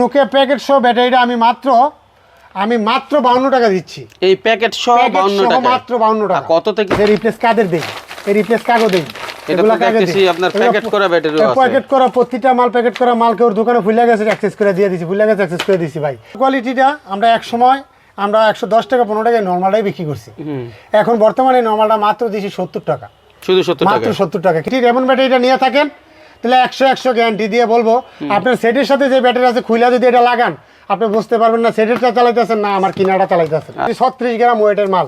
Nokia packet সহ ব্যাটারিটা আমি মাত্র আমি মাত্র বাউন্ন টাকা দিচ্ছি। এই প্যাকেট সহ বাউন্ন টাকা। মাত্র বাউন্ন টাকা। কত থেকে এর রিপ্লেস কাদের দেই? এই রিপ্লেস কাগো দেই? তো দেখতেছি আপনার প্যাকেট করা ব্যাটারিও আছে। প্যাকেট করা প্রতিটা মাল প্যাকেট করা মাল কেউ দোকানে ফুলে গেছে অ্যাক্সেস করে দিয়ে দিছি ফুলে গেছে অ্যাক্সেস করে দিছি ভাই। কোয়ালিটিটা আমরা এক সময় আমরা একশো দশ টাকা পনেরো টাকায় নর্মালটাই বিক্রি করছি। এখন বর্তমানে নর্মালটা মাত্র দিছি সত্তর টাকা। শুধু সত্তর টাকা মাত্র সত্তর টাকা। ঠিক এমন ব্যাটারিটা নিয়ে থাকেন তাহলে একশো একশো গ্যারান্টি দিয়ে বলব আপনার সেটের সাথে যে ব্যাটারি আছে খুলে যদি এটা লাগান আপনি বুঝতে পারবেন না সেটেরটা চালাইতেছেন না আমার কিনাটা চালাইতেছেন ছত্রিশ গ্রাম ওয়েটের মাল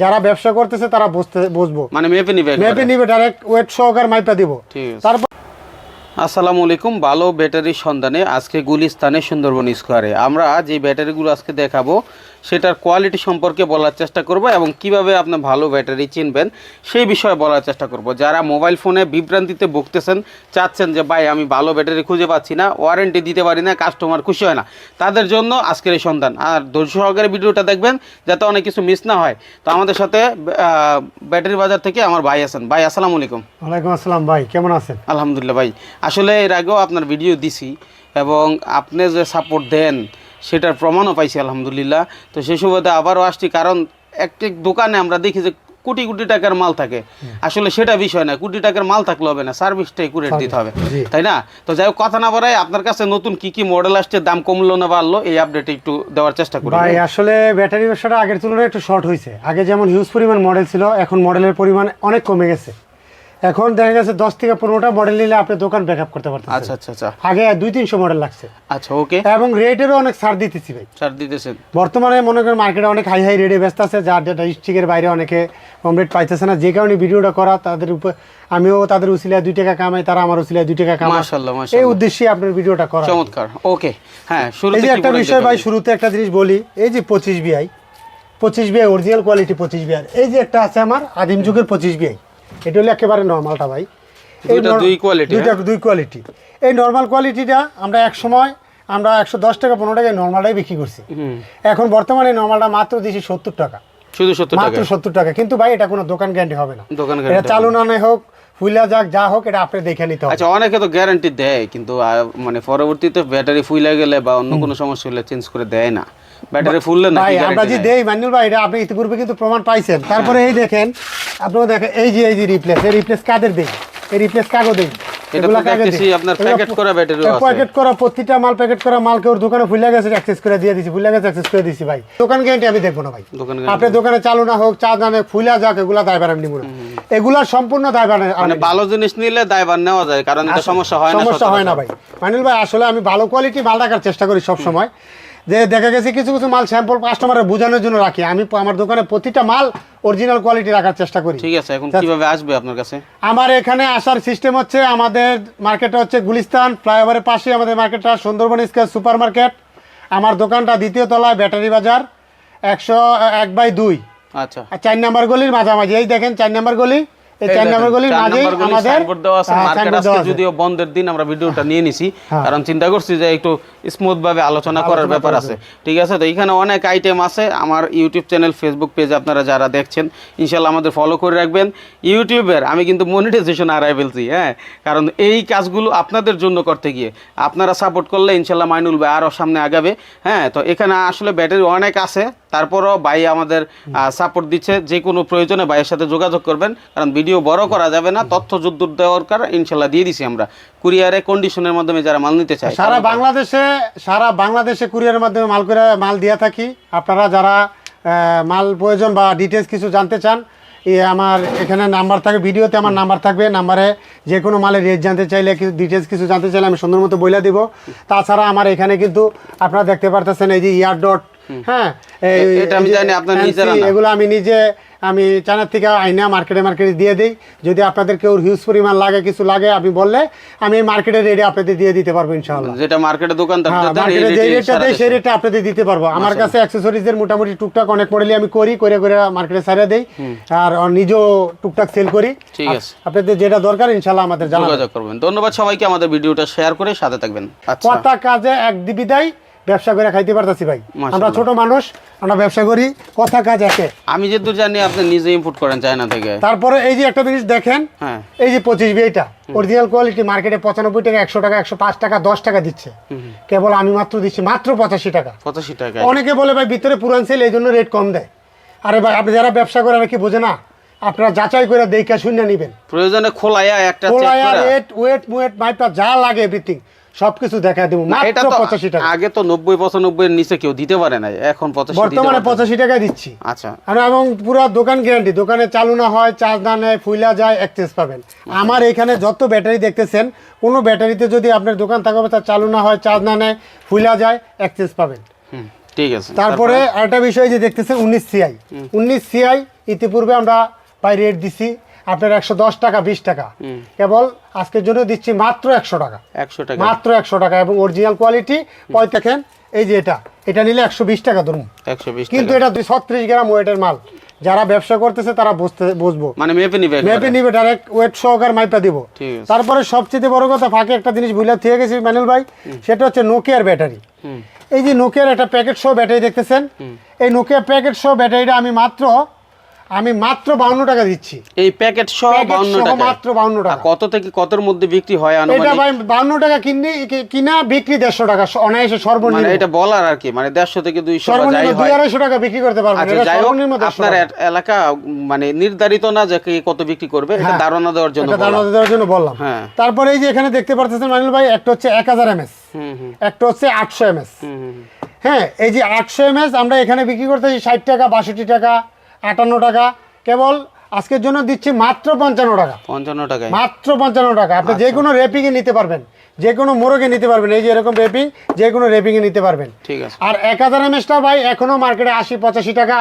যারা ব্যবসা করতেছে তারা বুঝতে বুঝব। মানে মেপে নিবে মেপে নিবে ডাইরেক্ট ওয়েট সহকার মাইপা দিব। তারপর আসসালামু আলাইকুম ভালো ব্যাটারির সন্ধানে আজকে গুলিস্তানে সুন্দরবন স্কোয়ারে আমরা যে ব্যাটারিগুলো আজকে দেখাবো সেটার কোয়ালিটি সম্পর্কে বলার চেষ্টা করব এবং কীভাবে আপনি ভালো ব্যাটারি চিনবেন সেই বিষয়ে বলার চেষ্টা করব। যারা মোবাইল ফোনে বিভ্রান্তিতে ভুগতেছেন চাচ্ছেন যে ভাই আমি ভালো ব্যাটারি খুঁজে পাচ্ছি না ওয়ারেন্টি দিতে পারি না কাস্টমার খুশি হয় না। তাদের জন্য আজকের এই সন্ধান। আর ধৈর্য সহকারে ভিডিওটা দেখবেন যাতে অনেক কিছু মিস না হয়। তো আমাদের সাথে ব্যাটারি বাজার থেকে আমার ভাই আছেন। ভাই আসসালামু আলাইকুম। ওয়ালাইকুম আসসালাম ভাই। কেমন আছেন? আলহামদুলিল্লাহ ভাই। আসলে এর আগেও আপনার ভিডিও দিছি এবং আপনি যে সাপোর্ট দেন সেটার প্রমাণও পাইছি আলহামদুলিল্লাহ। তো সেই সুবাদে আবারও আসছি কারণ একটি দোকানে আমরা দেখি যে কোটি কোটি টাকার মাল থাকে। আসলে সেটা বিষয় না কোটি টাকার মাল থাকলে হবে না সার্ভিসটা একুরেট দিতে হবে তাই না? তো যাই হোক কথা না বাড়াই আপনার কাছে নতুন কি কি মডেল আসছে দাম কমলো না বাড়লো এই আপডেট একটু দেওয়ার চেষ্টা করি। ভাই আসলে ব্যাটারি ব্যবসাটা আগের তুলনায় একটু শর্ট হয়েছে আগে যেমন হিউজ পরিমাণ মডেল ছিল এখন মডেলের পরিমাণ অনেক কমে গেছে। এখন দেখা গেছে দশ থেকে পনেরোটা মডেল নিলে আপনি দোকান ব্যাক আপ করতে পারতেন আচ্ছা আচ্ছা আচ্ছা। আগে দুই তিনশো মডেল লাগছে। আচ্ছা ওকে এবং রেটেরও অনেক ছাড় দিতেছি ভাই। স্যার দিতেছেন। বর্তমানে মনে করেন মার্কেটে অনেক হাই হাই রেটে ব্যস্ত আছে যার যেটা ডিস্ট্রিক্টের বাইরে অনেকে কম রেট পাইতেছে না। যে কারণে ভিডিওটা করা তাদের উপর আমিও তাদের উসিলায় দুই টাকা কামাই তারা আমার উসিলায় দুই টাকা কামাই মাশাআল্লাহ, এই উদ্দেশ্যে আপনার ভিডিওটা করা। চমৎকার ওকে হ্যাঁ এই শুরুতে যে একটা বিষয় ভাই শুরুতে একটা জিনিস বলি এই যে পঁচিশ বিআই পঁচিশ বিআই অরিজিনাল কোয়ালিটি পঁচিশ বিআই এই যে একটা আছে আমার আদিম যুগের পঁচিশ বিআই এটা হলো একেবারে নর্মালটা ভাই। দুইটা দুই quality, দুইটা দুই কোয়ালিটি এই নর্মাল কোয়ালিটিটা আমরা এক সময় আমরা একশো দশ টাকা পনেরো টাকায় নর্মালটাই বিক্রি করছি। এখন বর্তমানে নর্মালটা মাত্র দিচ্ছি সত্তর টাকা। শুধু সত্তর টাকা মাত্র সত্তর টাকা। কিন্তু ভাই এটা কোনো দোকান গ্যারান্টি হবে না। দোকান এটা চালু না হোক ফুইলা যাক যা হোক এটা আপনি দেখে নিতে হবে। আচ্ছা অনেকে তো গ্যারান্টি দেয় কিন্তু মানে পরবর্তীতে ব্যাটারি ফুইলা গেলে বা অন্য কোনো সমস্যা হলে চেঞ্জ করে দেয় না। ব্যাটারি ফুললে না ভাই আমরা যে দেই মাইনুল ভাই এটা আপনি ইতিপূর্বে কিন্তু প্রমাণ পাইছেন। তারপরে এই দেখেন আপনারা দেখেন এই যে এই যে রিপ্লেস এই রিপ্লেস কাদের দেই? এই রিপ্লেস কাগো দেই? এটা তো দেখতেছি আপনার প্যাকেট করা ব্যাটারিও আছে। প্যাকেট করা প্রতিটা মাল প্যাকেট করা মাল কেউ দোকানে ফুলে গেছে অ্যাক্সেস করে দিয়ে দিছি ফুলে গেছে অ্যাক্সেস করে দিছি ভাই। দোকান গ্যারান্টি আমি দেখব না ভাই। আপনি দোকানে চালু না হোক চা ফুলা যাক এগুলা দায়বার আমি নিব না এগুলা সম্পূর্ণ দায়বার মানে ভালো জিনিস নিলে দায়ভার নেওয়া যায় কারণ এটা সমস্যা হয় না সমস্যা হয় না ভাই। ভাই আসলে আমি ভালো কোয়ালিটি মাল রাখার চেষ্টা করি সব সময় যে দেখা গেছে কিছু কিছু মাল স্যাম্পল কাস্টমারের বোঝানোর জন্য রাখি। আমি আমার দোকানে প্রতিটা মাল অরিজিনাল কোয়ালিটি রাখার চেষ্টা করি। ঠিক আছে এখন কীভাবে আসবে আপনার কাছে? আমার এখানে আসার সিস্টেম হচ্ছে আমাদের মার্কেটটা হচ্ছে গুলিস্তান ফ্লাইওভারের পাশে আমাদের মার্কেটটা সুন্দরবন স্কোয়ার সুপার মার্কেট আমার দোকানটা দ্বিতীয় তলায় ব্যাটারি বাজার একশো এক বাই দুই। আচ্ছা। চার নাম্বার গলির মাঝামাঝি। এই দেখেন চার নাম্বার গলি। এই চার নাম্বার গলির মাঝেই আমাদের সাইনবোর্ড দেওয়া আছে হ্যাঁ, মার্কেট আজকে যদিও বন্ধের দিন আমরা ভিডিওটা নিয়ে নিছি হ্যাঁ। কারণ চিন্তা করছি যে একটু স্মুথ ভাবে আলোচনা করার ব্যাপার আছে। ঠিক আছে তো এখানে অনেক আইটেম আছে আমার ইউটিউব চ্যানেল ফেসবুক পেজ আপনারা যারা দেখছেন আমাদের ফলো করে রাখবেন। ইউটিউবের আমি কিন্তু মনিটাইজেশন হারাই ফেলছি হ্যাঁ কারণ এই কাজগুলো আপনাদের জন্য করতে গিয়ে আপনারা সাপোর্ট করলে ইনশাল্লাহ মাইনুল ভাই আরও সামনে আগাবে হ্যাঁ তো এখানে আসলে ব্যাটারি অনেক আছে তারপরও ভাই আমাদের সাপোর্ট দিচ্ছে যে কোনো প্রয়োজনে ভাইয়ের সাথে যোগাযোগ করবেন কারণ ভিডিও বড় করা যাবে না তথ্য যুদ্ধ দরকার ইনশাল্লাহ দিয়ে দিছি আমরা। কুরিয়ারে কন্ডিশনের মাধ্যমে যারা মাল নিতে চায় সারা বাংলাদেশে সারা বাংলাদেশে কুরিয়ারের মাধ্যমে মাল করে মাল দিয়ে থাকি। আপনারা যারা মাল প্রয়োজন বা ডিটেলস কিছু জানতে চান আমার এখানে নাম্বার থাকবে ভিডিওতে আমার নাম্বার থাকবে নাম্বারে যে কোনো মালের রেট জানতে চাইলে কিছু ডিটেলস কিছু জানতে চাইলে আমি সুন্দর মতো বইলা দিব। তাছাড়া আমার এখানে কিন্তু আপনারা দেখতে পারতেছেন এই যে ইয়ার ডট হ্যাঁ? এটা আমি জানি আপনার নিজের এগুলো আমি নিজে আমি চায়নার থেকে আইনা মার্কেটে মার্কেটে দিয়ে দিই। যদি আপনাদের কেউ হিউজ পরিমাণ লাগে কিছু লাগে আপনি বললে আমি মার্কেটের রেটে আপনাদের দিয়ে দিতে পারব ইনশাআল্লাহ। যেটা মার্কেটে দোকানদার মার্কেটে যে রেটটা দেয় সেই রেটটা আপনাদের দিতে পারব। আমার কাছে অ্যাক্সেসরিজের মোটামুটি টুকটাক অনেক মডেলই আমি করি করে করে মার্কেটে দেই। আর নিজেও টুকটাক সেল করি। ঠিক আছে। আপনাদের যেটা দরকার ইনশাল্লাহ আমাদের জানাবেন। যোগাযোগ করবেন। ধন্যবাদ সবাইকে আমাদের ভিডিওটা শেয়ার করে সাথে থাকবেন। আচ্ছা। কথা কাজে এক বিদায় ব্যবসা করে খাইতে পারতাছি ভাই। আমরা ছোট মানুষ আমরা ব্যবসা করি কথা কাজ একে। আমি যেহেতু জানি আপনি নিজে ইম্পোর্ট করেন চায়না থেকে। তারপরে এই যে একটা জিনিস দেখেন হ্যাঁ। এই যে পঁচিশ বিয়েটা অরিজিনাল কোয়ালিটি মার্কেটে পঁচানব্বই টাকা একশো টাকা একশো পাঁচ টাকা দশ টাকা দিচ্ছে। কেবল আমি মাত্র দিচ্ছি মাত্র পঁচাশি টাকা। পঁচাশি টাকা। অনেকে বলে ভাই ভিতরে পুরান সেল এই জন্য রেট কম দেয়। আরে ভাই আপনি যারা ব্যবসা করে আর কি বোঝে না? আপনারা যাচাই করে দেখা শূন্য নেবেন। প্রয়োজনে খোলাইয়া একটা করে। রেট ওয়েট মুয়েট মাইপা যা লাগে এভরিথিং সবকিছু দেখা দেবো এটা তো পঁচাশি টাকা। আগে তো নব্বই পঁচানব্বই এর নিচে কেউ দিতে পারে না এখন পঁচাশি বর্তমানে পঁচাশি টাকায় দিচ্ছি। আচ্ছা। আর এবং পুরো দোকান গ্যারান্টি দোকানে চালু না হয় চার্জ না নেয় ফুইলা যায় এক্সচেঞ্জ পাবেন। আমার এখানে যত ব্যাটারি দেখতেছেন কোনো ব্যাটারিতে যদি আপনার দোকান থাকা অবস্থা চালু না হয় চার্জ না নেয় ফুইলা যায় এক্সচেঞ্জ পাবেন। ঠিক আছে। তারপরে আরেকটা বিষয় যে দেখতেছেন উনিশ সিআই উনিশ সিআই ইতিপূর্বে আমরা পাই রেট দিছি আপনার একশো দশ টাকা বিশ টাকা। কেবল আজকের জন্য দিচ্ছি মাত্র একশো টাকা। একশো টাকা। মাত্র একশো টাকা এবং অরিজিনাল কোয়ালিটি পয় দেখেন এই যে এটা এটা নিলে একশো বিশ টাকা ধরুন। একশো বিশ কিন্তু এটা দুই ছত্রিশ গ্রাম ওয়েটের মাল। যারা ব্যবসা করতেছে তারা বুঝতে বুঝব। মানে মেপে নিবে মেপে নিবে ডাইরেক্ট ওয়েট সহকার মাইপা দিব। তারপরে সবচেয়ে বড় কথা ফাঁকে একটা জিনিস ভুলে থেকে গেছি ম্যানুল ভাই সেটা হচ্ছে নোকিয়ার ব্যাটারি এই যে নোকিয়ার একটা প্যাকেট সহ ব্যাটারি দেখতেছেন? এই নোকিয়া প্যাকেট সহ ব্যাটারিটা আমি মাত্র আমি মাত্র বাউন্ন টাকা দিচ্ছি। এই প্যাকেট সহ বাউন্ন টাকা মাত্র বাউন্ন টাকা। কত থেকে কতর মধ্যে বিক্রি হয় এটা ভাই বাউন্ন টাকা কিনে কিনা বিক্রি দেড়শো টাকা অনায়াসে মানে সর্বনিম্ন এটা বলার আর কি মানে দেড়শো থেকে দুইশো সর্বনিম্ন দুই আড়াইশো টাকা বিক্রি করতে পারবেন। আচ্ছা যাই হোক সর্বনিম্ন আপনার এলাকা মানে নির্ধারিত না যে কে কত বিক্রি করবে এটা হ্যাঁ। ধারণা দেওয়ার জন্য। ধারণা দেওয়ার জন্য বললাম। হ্যাঁ। তারপরে এই যে এখানে দেখতে পারতেছেন মানিল ভাই একটা হচ্ছে এক হাজার এমএস। হুম হুম। একটা হচ্ছে আটশো এমএস। হুম, হুম, হুম। হ্যাঁ এই যে আটশো এমএস আমরা এখানে বিক্রি করতেছি ষাট টাকা বাষট্টি টাকা আটান্ন টাকা। কেবল আজকের জন্য দিচ্ছি মাত্র পঞ্চান্ন টাকা। পঞ্চান্ন টাকা মাত্র পঞ্চান্ন টাকা। আপনি। যে কোনো রেপিংয়ে নিতে পারবেন। যে কোনো মোরগে নিতে পারবেন। এই যে এরকম রেপিং যে কোনো রেপিংয়ে নিতে পারবেন। ঠিক আছে। আর এক হাজার এমএসটা ভাই এখনও মার্কেটে আশি পঁচাশি টাকা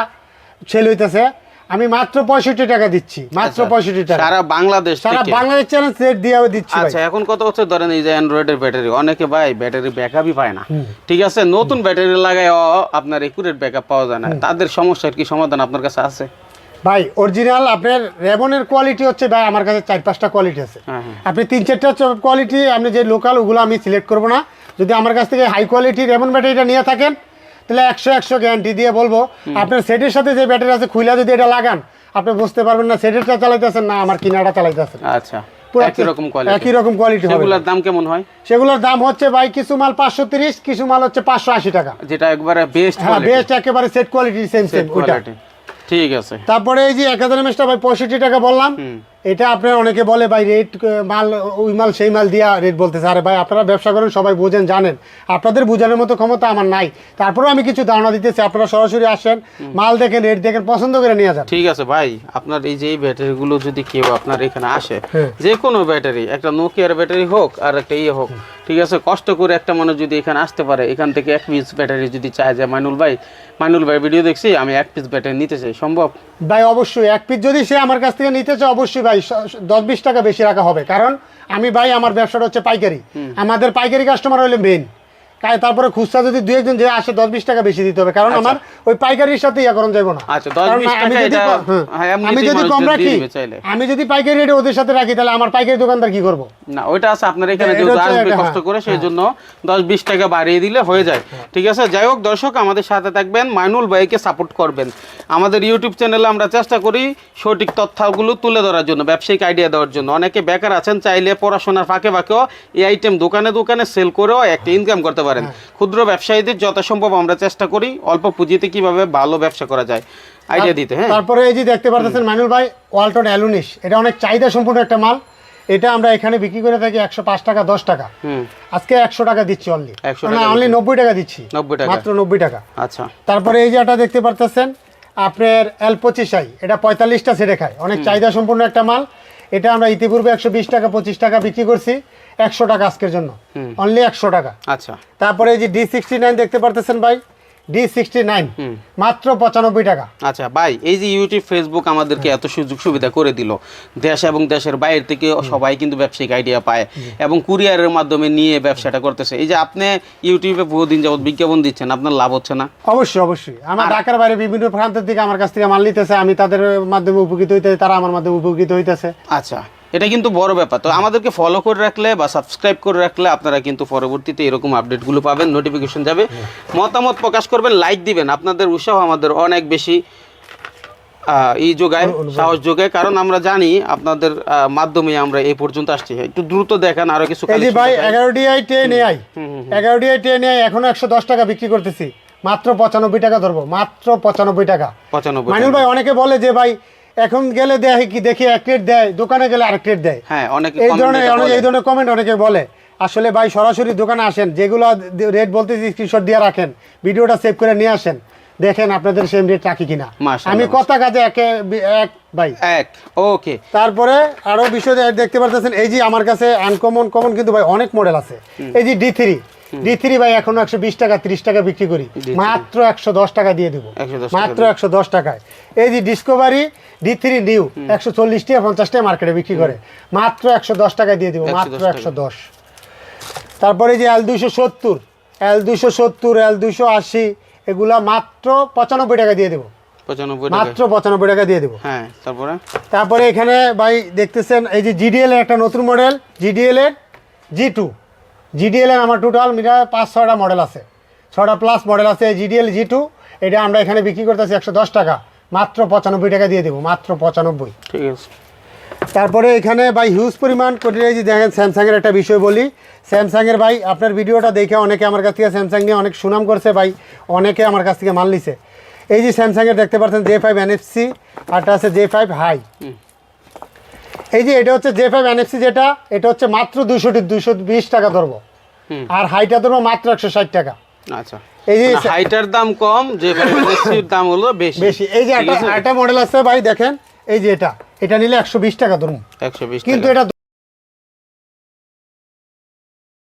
ছেল হইতেছে। আমি মাত্র পঁয়ষট্টি টাকা দিচ্ছি মাত্র আচ্ছা, পঁয়ষট্টি টাকা। সারা বাংলাদেশ সারা বাংলাদেশ চ্যালেঞ্জ রেট দিয়ে দিচ্ছি আচ্ছা এখন কত হচ্ছে? ধরেন এই যে অ্যান্ড্রয়েডের ব্যাটারি অনেকে ভাই ব্যাটারি ব্যাকআপই পায় না। ঠিক আছে? নতুন ব্যাটারি লাগায় আপনার একুরেট ব্যাকআপ পাওয়া যায় না। তাদের সমস্যার কি সমাধান আপনার কাছে আছে? ভাই অরিজিনাল আপনার রেবনের কোয়ালিটি হচ্ছে ভাই আমার কাছে চার পাঁচটা কোয়ালিটি আছে। হ্যাঁ, হ্যাঁ। আপনি তিন চারটা কোয়ালিটি আপনি যে লোকাল ওগুলো আমি সিলেক্ট করব না। যদি আমার কাছ থেকে হাই কোয়ালিটি রেবন ব্যাটারিটা নিয়ে থাকেন তাহলে একশো একশো গ্যারান্টি দিয়ে বলব। আপনার সেটের সাথে যে ব্যাটারি আছে খুইলা যদি এটা লাগান আপনি বুঝতে পারবেন না সেটেরটা চালাইতেছেন না আমার কিনাটা চালাইতেছেন। আচ্ছা একই রকম কোয়ালিটি একই রকম কোয়ালিটি হবে। সেগুলোর দাম কেমন হয়? সেগুলোর দাম হচ্ছে ভাই কিছু মাল পাঁচশো তিরিশ কিছু মাল হচ্ছে পাঁচশো আশি টাকা। যেটা একবারে বেস্ট হ্যাঁ বেস্ট একেবারে সেট কোয়ালিটি সেম সেম ঠিক আছে। তারপরে এই যে এক হাজার এমএসটা ভাই পঁয়ষট্টি টাকা বললাম। এটা আপনার অনেকে বলে ভাই রেট মাল ওই মাল সেই মাল দিয়া রেট বলতেছে। আরে ভাই আপনারা ব্যবসা করেন সবাই বোঝেন জানেন। আপনাদের বোঝানোর মতো ক্ষমতা আমার নাই। তারপরেও আমি কিছু ধারণা দিতেছি আপনারা সরাসরি আসেন মাল দেখেন রেট দেখেন পছন্দ করে নিয়ে যান। ঠিক আছে ভাই আপনার এই যে ব্যাটারিগুলো যদি কেউ আপনার এখানে আসে। যে কোনো ব্যাটারি একটা নোকিয়ার ব্যাটারি হোক আর একটা ইয়ে হোক ঠিক আছে? কষ্ট করে একটা মানুষ যদি এখানে আসতে পারে এখান থেকে এক পিস ব্যাটারি যদি চায় যে মাইনুল ভাই মাইনুল ভাই ভিডিও দেখছি আমি এক পিস ব্যাটারি নিতে চাই। সম্ভব? ভাই অবশ্যই। এক পিস যদি সে আমার কাছ থেকে নিতে চায় অবশ্যই ভাই দশ বিশ টাকা বেশি রাখা হবে। কারণ আমি ভাই আমার ব্যবসাটা হচ্ছে পাইকারি। আমাদের পাইকারি কাস্টমার হইলে মেন তারপরে খুচরা যদি দু একজন যে আসে দশ বিশ টাকা বেশি দিতে হবে। কারণ আমার ওই পাইকারির সাথে ইয়া করণ যাব না। আচ্ছা, 10 কারণ 20 আমি যদি এটা, ক- হ্যাঁ, হ্যাঁ, আমি যদি কম রাখি আমি যদি পাইকারি রেটে ওদের সাথে রাখি তাহলে আমার পাইকারি দোকানদার কি করব? না ওইটা আছে আপনার এখানে হ্যাঁ, আসবে কষ্ট হ্যাঁ, করে সেই জন্য দশ বিশ টাকা বাড়িয়ে দিলে হয়ে যায়। ঠিক আছে? যাই হোক দর্শক আমাদের সাথে থাকবেন মাইনুল ভাইকে সাপোর্ট করবেন। আমাদের ইউটিউব চ্যানেলে আমরা চেষ্টা করি সঠিক তথ্যগুলো তুলে ধরার জন্য ব্যবসায়িক আইডিয়া দেওয়ার জন্য। অনেকে বেকার আছেন চাইলে পড়াশোনার ফাঁকে ফাঁকেও এই আইটেম দোকানে দোকানে সেল করেও একটা ইনকাম করতে পারেন। হ্যাঁ। ক্ষুদ্র ব্যবসায়ীদের যথাসম্ভব আমরা চেষ্টা করি অল্প পুঁজিতে কীভাবে ভালো ব্যবসা করা যায়। আইডিয়া দিতে হ্যাঁ। তারপরে এই যে দেখতে পারতেছেন মানুল ভাই ওয়ালটন অ্যালুনিশ এটা অনেক চাহিদা সম্পূর্ণ একটা মাল। এটা আমরা এখানে বিক্রি করে থাকি একশো পাঁচ টাকা দশ টাকা। আজকে একশো টাকা দিচ্ছি অনলি না অনলি নব্বই টাকা দিচ্ছি। মাত্র নব্বই টাকা। আচ্ছা। তারপরে এই যে এটা দেখতে পারতেছেন আপনার এল পঁচিশ আই। এটা পঁয়তাল্লিশটা সেটে খায়। অনেক চাহিদা সম্পূর্ণ একটা মাল। এটা আমরা ইতিপূর্বে একশো বিশ টাকা পঁচিশ টাকা বিক্রি করছি একশো টাকা আজকের জন্য। অনলি একশো টাকা। আচ্ছা। তারপরে এই যে ডি সিক্সটি নাইন দেখতে পারতেছেন ভাই ডি সিক্সটি নাইন মাত্র পঁচানব্বই টাকা। আচ্ছা ভাই এই যে ইউটিউব ফেসবুক আমাদেরকে এত সুযোগ সুবিধা করে দিল দেশ এবং দেশের বাইরে থেকে সবাই কিন্তু ব্যবসায়িক আইডিয়া পায় এবং কুরিয়ারের মাধ্যমে নিয়ে ব্যবসাটা করতেছে। এই যে আপনি ইউটিউবে বহুদিন যাবত বিজ্ঞাপন দিচ্ছেন আপনার লাভ হচ্ছে না? অবশ্যই অবশ্যই। আমার ঢাকার বাইরে বিভিন্ন প্রান্তের দিকে আমার কাছ থেকে মাল নিতেছে আমি তাদের মাধ্যমে উপকৃত হইতেছে তারা আমার মাধ্যমে উপকৃত হইতেছে। আচ্ছা। এটা কিন্তু বড় ব্যাপার। তো আমাদেরকে ফলো করে রাখলে বা সাবস্ক্রাইব করে রাখলে আপনারা কিন্তু পরবর্তীতে এরকম আপডেটগুলো পাবেন নোটিফিকেশন যাবে। মতামত প্রকাশ করবেন লাইক দিবেন। আপনাদের উৎসাহ আমাদের অনেক বেশি ই যোগায় সাহস যোগায়। কারণ আমরা জানি আপনাদের মাধ্যমে আমরা এই পর্যন্ত আসছি। একটু দ্রুত দেখান আরও কিছু ভাই। এগারো ডিআই টেন এআই এগারো ডিআই টেন এআই এখনও একশো দশ টাকা বিক্রি করতেছি। মাত্র পঁচানব্বই টাকা ধরবো। মাত্র পঁচানব্বই টাকা। পঁচানব্বই ভাই অনেকে বলে যে ভাই এখন গেলে দেয় কি? দেখি এক রেট দেয় দোকানে গেলে আরেক রেট দেয়। হ্যাঁ অনেক এই ধরনের এই ধরনের কমেন্ট অনেকে বলে। আসলে ভাই সরাসরি দোকানে আসেন যেগুলো রেট বলতে স্ক্রিনশট দিয়ে রাখেন ভিডিওটা সেভ করে নিয়ে আসেন। দেখেন আপনাদের সেম রেট রাখি কিনা। আমি কথা কাজে একে এক ভাই। এক ওকে তারপরে আরও বিষয় দেখতে পারতেছেন। এই যে আমার কাছে আনকমন কমন কিন্তু ভাই অনেক মডেল আছে। এই যে ডি থ্রি ডি থ্রি ভাই এখনও একশো বিশ টাকা ত্রিশ টাকা বিক্রি করি। মাত্র একশো দশ টাকা দিয়ে দেবো। মাত্র একশো দশ টাকায়। এই যে ডিসকভারি ডি থ্রি নিউ একশো চল্লিশ টাকা পঞ্চাশ টাকা মার্কেটে বিক্রি করে। মাত্র একশো দশ টাকায় দিয়ে দিব 110 মাত্র একশো দশ তারপরে যে এল দুইশো সত্তর এল দুইশো সত্তর এল দুইশো আশি এগুলা মাত্র পঁচানব্বই টাকা দিয়ে দেবো। মাত্র পঁচানব্বই টাকা দিয়ে দেবো। হ্যাঁ তারপরে? তারপরে এখানে ভাই দেখতেছেন এই যে জিডিএল এর একটা নতুন মডেল জিডিএল এর জি টু জিডিএল এর আমার টোটাল মিটার পাঁচ ছটা মডেল আছে। ছটা প্লাস মডেল আছে জিডিএল জি টু এটা আমরা এখানে বিক্রি করতেছি একশো দশ টাকা। মাত্র পঁচানব্বই টাকা দিয়ে দেবো মাত্র পঁচানব্বই। ঠিক আছে। তারপরে এখানে ভাই হিউজ পরিমাণ কোটি এই যে দেখেন স্যামসাংয়ের একটা বিষয় বলি। স্যামসাংয়ের ভাই আপনার ভিডিওটা দেখে অনেকে আমার কাছ থেকে স্যামসাং নিয়ে অনেক সুনাম করছে ভাই অনেকে আমার কাছ থেকে মাল নিছে। এই যে স্যামসাংয়ের দেখতে পাচ্ছেন জে ফাইভ এনএফসি আরটা আছে জে ফাইভ হাই এই যে এটা হচ্ছে জে ফাইভ এনএফসি যেটা এটা হচ্ছে মাত্র দুশো দুশো বিশ টাকা ধরবো। আর হাইটা ধরবো মাত্র একশো ষাট টাকা। আচ্ছা। এই যে হাইটার দাম কম যে বেশির দাম হলো বেশি। বেশি। এই যে একটা একটা মডেল আছে ভাই দেখেন। এই যে এটা। এটা নিলে একশো বিশ টাকা ধরুন একশো বিশ কিন্তু এটা